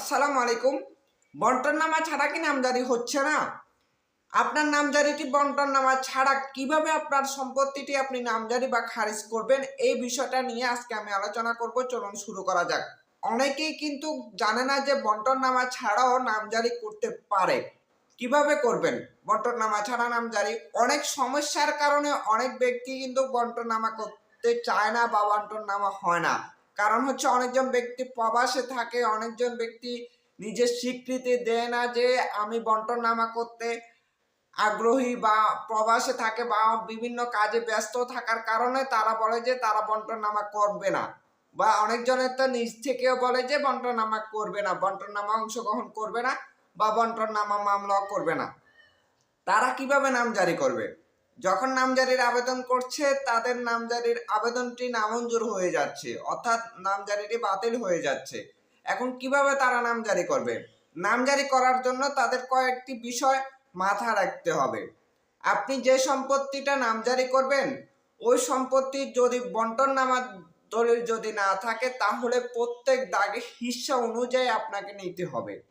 আসসালামু আলাইকুম। বন্টন নামা ছাড়া কি নামজারি হচ্ছে না? আপনার নামজারিটি বন্টন নামা ছাড়া কীভাবে আপনার সম্পত্তিটি আপনি নামজারি বা খারিজ করবেন, এই বিষয়টা নিয়ে আজকে আমি আলোচনা করব। চলুন শুরু করা যাক। অনেকেই কিন্তু জানে না যে বন্টন নামা ছাড়াও নামজারি করতে পারে। কীভাবে করবেন? বন্টন নামা ছাড়া নামজারি অনেক সমস্যার কারণে অনেক ব্যক্তি কিন্তু বন্টন নামা করতে চায় না বা বন্টন নামা হয় না। কারণ হচ্ছে অনেকজন ব্যক্তি প্রবাসে থাকে, অনেকজন ব্যক্তি নিজের স্বীকৃতি দেয় না যে আমি বন্টন নামা করতে আগ্রহী বা প্রবাসে থাকে বা বিভিন্ন কাজে ব্যস্ত থাকার কারণে তারা বলে যে তারা বন্টন নামা করবে না। বা অনেকজনের তো নিজ থেকেও বলে যে বন্টন নামা করবে না বন্টন নামা অংশগ্রহণ করবে না বা বন্টন নামা মামলাও করবে না। তারা কীভাবে নাম জারি করবে? যখন নামজারির আবেদন করছে, তাদের নামজারির আবেদনটি নামঞ্জুর হয়ে যাচ্ছে, অর্থাৎ নামজারিটি বাতিল হয়ে যাচ্ছে। এখন কীভাবে তারা নামজারি করবে? নামজারি করার জন্য তাদের কয়েকটি বিষয় মাথা রাখতে হবে। আপনি যে সম্পত্তিটা নামজারি করবেন, ওই সম্পত্তির যদি বন্টন নামার দলিল যদি না থাকে, তাহলে প্রত্যেক দাগে হিস্সা অনুযায়ী আপনাকে নিতে হবে।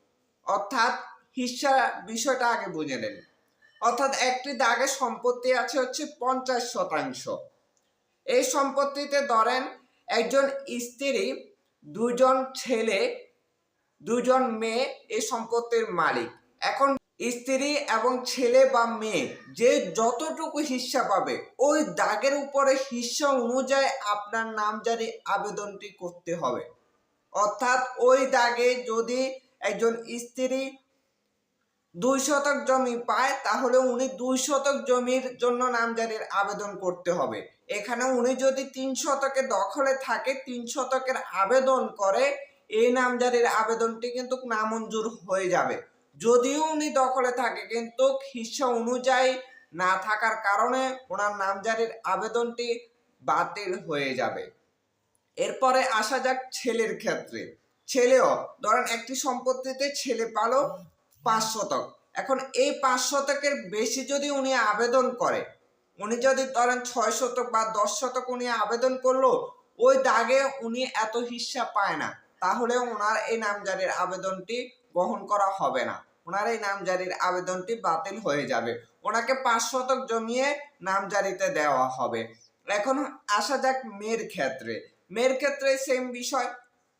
অর্থাৎ হিস্সা বিষয়টা আগে বুঝে নেন। অর্থাৎ একটি দাগে সম্পত্তি আছে হচ্ছে পঞ্চাশ শতাংশ। এই সম্পত্তিতে ধরেন একজন স্ত্রী, দুজন ছেলে, দুজন মেয়ে এই সম্পত্তির মালিক। এখন স্ত্রী এবং ছেলে বা মেয়ে যে যতটুকু হিস্সা পাবে, ওই দাগের উপরে হিস্সা অনুযায়ী আপনার নামজারি আবেদনটি করতে হবে। অর্থাৎ ওই দাগে যদি একজন স্ত্রী দুই শতক জমি পায়, তাহলে উনি দুই শতক জমির জন্য নামজারির আবেদন করতে হবে। এখানে উনি যদি তিন শতকের দখলে থাকে, তিন শতকের আবেদন করে, এই নামজারির আবেদনটি কিন্তু নামঞ্জুর হয়ে যাবে। যদিও উনি দখলে থাকে, কিন্তু হিসা অনুযায়ী না থাকার কারণে ওনার নামজারির আবেদনটি বাতিল হয়ে যাবে। এরপরে আসা যাক ছেলের ক্ষেত্রে। ছেলেও, ধরেন একটি সম্পত্তিতে ছেলে পালো পাঁচ শতক। এখন এই পাঁচ শতকের বেশি যদি উনি আবেদন করে, উনি যদি ধরেন ছয় শতক বা দশ শতক উনি আবেদন করল, ওই দাগে উনি এত হিস্সা পায় না। তাহলে ওনার এই নামজারির আবেদনটি গ্রহণ করা হবে না। ওনার এই নামজারির আবেদনটি বাতিল হয়ে যাবে। ওনাকে পাঁচ শতক জমিয়ে নামজারিতে দেওয়া হবে। এখন আসা যাক মেয়ের ক্ষেত্রে। মেয়ের ক্ষেত্রে সেম বিষয়।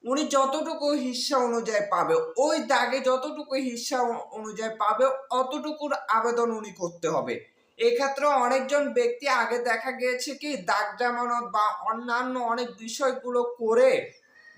উনি যতটুকু হিস্সা অনুযায়ী পাবে, ওই দাগে যতটুকু হিস্সা অনুযায়ী পাবে, অতটুকুর আবেদন উনি করতে হবে। এক্ষেত্রে অনেকজন ব্যক্তি আগে দেখা গিয়েছে কি, দাগ জামানত বা অন্যান্য অনেক বিষয়গুলো করে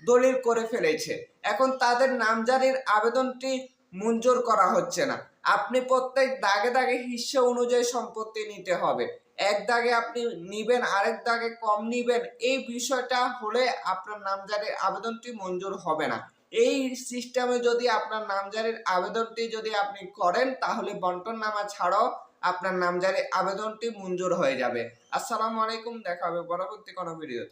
দলিল করে ফেলেছে। এখন তাদের নামজারির আবেদনটি মঞ্জুর করা হচ্ছে না। আপনি প্রত্যেক দাগে দাগে হিস্সা অনুযায়ী সম্পত্তি নিতে হবে। এক দাগে আপনি নিবেন, আরেক দাগে কম নিবেন, এই বিষয়টা হলে আপনার নামজারির আবেদনটি মঞ্জুর হবে না। এই সিস্টেমে যদি আপনার নামজারির আবেদনটি যদি আপনি করেন, তাহলে বন্টন নামা ছাড়াও আপনার নামজারির আবেদনটি মঞ্জুর হয়ে যাবে। আসসালামু আলাইকুম, দেখা হবে পরবর্তী কোনো ভিডিওতে।